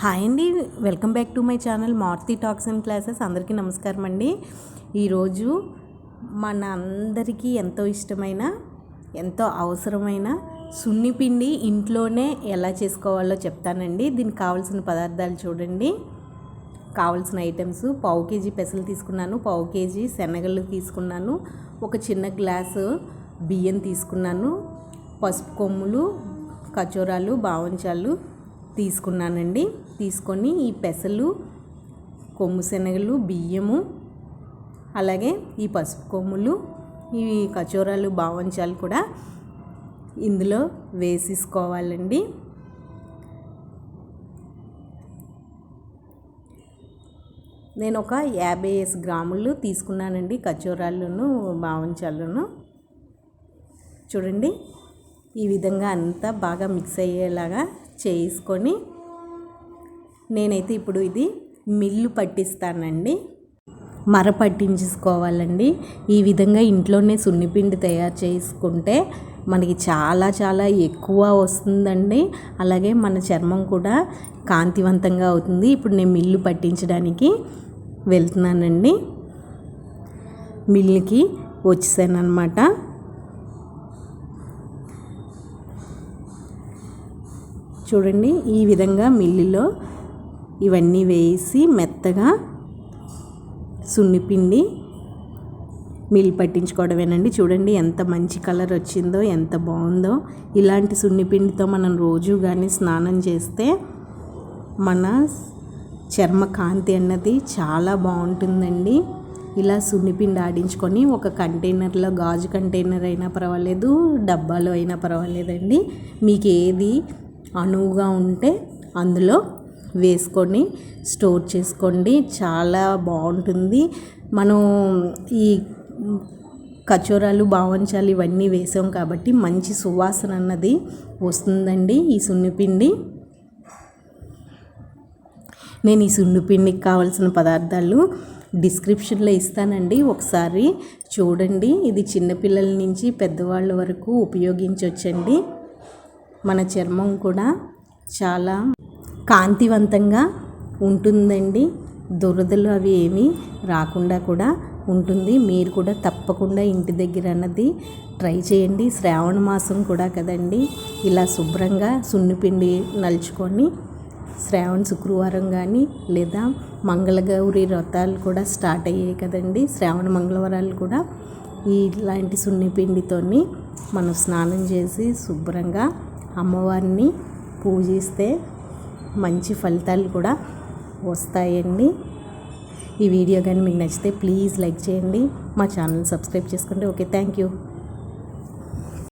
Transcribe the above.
Hi అండి. Welcome back to my channel Maruti talks and classes. అందరికీ నమస్కారం అండి. ఈరోజు మన అందరికీ ఎంతో ఇష్టమైన ఎంతో అవసరమైన సున్నిపిండి ఇంట్లోనే ఎలా చేసుకోవాలో చెప్తానండి. దీనికి కావాల్సిన పదార్థాలు చూడండి. కావాల్సిన ఐటమ్స్ పావు కేజీ పెసలు తీసుకున్నాను పావు కేజీ శనగలు తీసుకున్నాను ఒక చిన్న గ్లాసు బియ్యం తీసుకున్నాను పసుపు కొమ్ములు కచోరాలు బావంచాలు తీసుకున్నానండి. తీసుకొని ఈ పెసలు కొమ్ము శనగలు బియ్యము అలాగే ఈ పసుపు కొమ్ములు ఈ కచోరాలు బావంచాలు కూడా ఇందులో వేసేసుకోవాలండి. నేను ఒక యాభై గ్రాములు తీసుకున్నానండి కచోరాలను బావంచాలను చూడండి ఈ విధంగా అంతా బాగా మిక్స్ అయ్యేలాగా చేసుకొని నేనైతే ఇప్పుడు ఇది మిల్లు పట్టిస్తానండి. మర పట్టించుకోవాలండి. ఈ విధంగా ఇంట్లోనే సున్నిపిండి తయారు చేసుకుంటే మనకి చాలా చాలా ఎక్కువ వస్తుందండి. అలాగే మన చర్మం కూడా కాంతివంతంగా అవుతుంది. ఇప్పుడు నేను మిల్లు పట్టించడానికి వెళ్తున్నానండి. మిల్లుకి వచ్చేసానమాట చూడండి ఈ విధంగా మిల్లులో ఇవన్నీ వేసి మెత్తగా సున్నిపిండి మిల్ పట్టించుకోవడమేనండి. చూడండి ఎంత మంచి కలర్ వచ్చిందో ఎంత బాగుందో. ఇలాంటి సున్నిపిండితో మనం రోజు కానీ స్నానం చేస్తే మన చర్మ కాంతి అన్నది చాలా బాగుంటుందండి. ఇలా సున్నిపిండి ఆడించుకొని ఒక కంటైనర్లో గాజు కంటైనర్ అయినా పర్వాలేదు డబ్బాలో అయినా పర్వాలేదండి. మీకు ఏది అనువుగా ఉంటే అందులో వేసుకొని స్టోర్ చేసుకోండి. చాలా బాగుంటుంది. మనం ఈ కచోరాలు బావంచాలు ఇవన్నీ వేసాం కాబట్టి మంచి సువాసన అన్నది వస్తుందండి ఈ సున్నిపిండి. నేను ఈ సున్నిపిండికి కావాల్సిన పదార్థాలు డిస్క్రిప్షన్లో ఇస్తానండి. ఒకసారి చూడండి. ఇది చిన్నపిల్లల నుంచి పెద్దవాళ్ళ వరకు ఉపయోగించవచ్చండి. మన చర్మం కూడా చాలా కాంతివంతంగా ఉంటుందండి. దురదలు అవి ఏమీ రాకుండా కూడా ఉంటుంది. మీరు కూడా తప్పకుండా ఇంటి దగ్గర అన్నది ట్రై చేయండి. శ్రావణ మాసం కూడా కదండి. ఇలా శుభ్రంగా సున్నిపిండి నలుచుకొని శ్రావణ శుక్రవారం కానీ లేదా మంగళగౌరి వ్రతాలు కూడా స్టార్ట్ అయ్యాయి కదండి. శ్రావణ మంగళవారాలు కూడా ఇలాంటి సున్నిపిండితోని మనం స్నానం చేసి శుభ్రంగా అమ్మవారిని పూజిస్తే మంచి ఫలితాలు కూడా వస్తాయండి. ఈ వీడియో కానీ మీకు నచ్చితే ప్లీజ్ లైక్ చేయండి. మా ఛానల్ సబ్స్క్రైబ్ చేసుకోండి. Okay thank you.